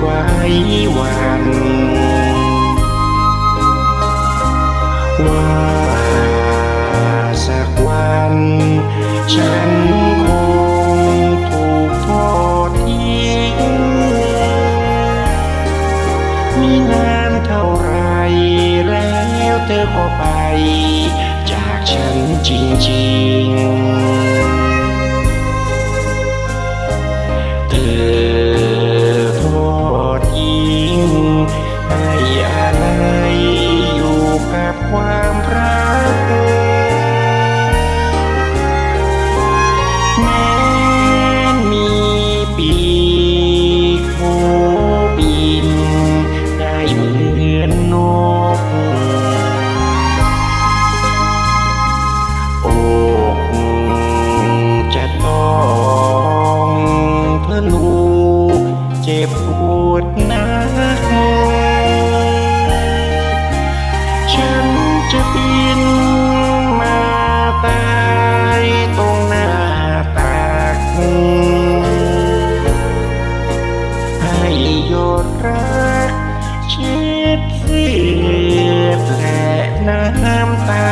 ไว้วันว่าสักวัน ฉันคงถูกทอดทิ้งมีนานเท่าไรแล้วเธอก็ไป จากฉันจริงๆ หยดรักชิดเสียดและน้ำตา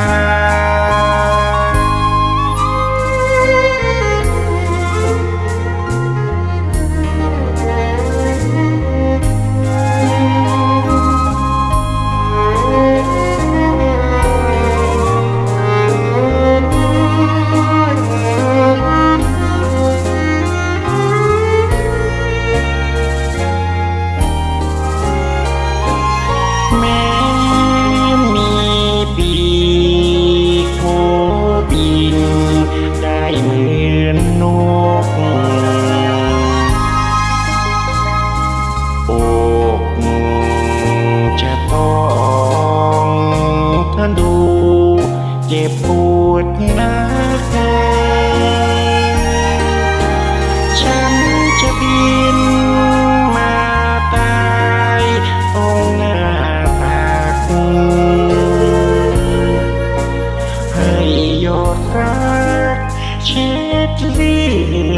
you.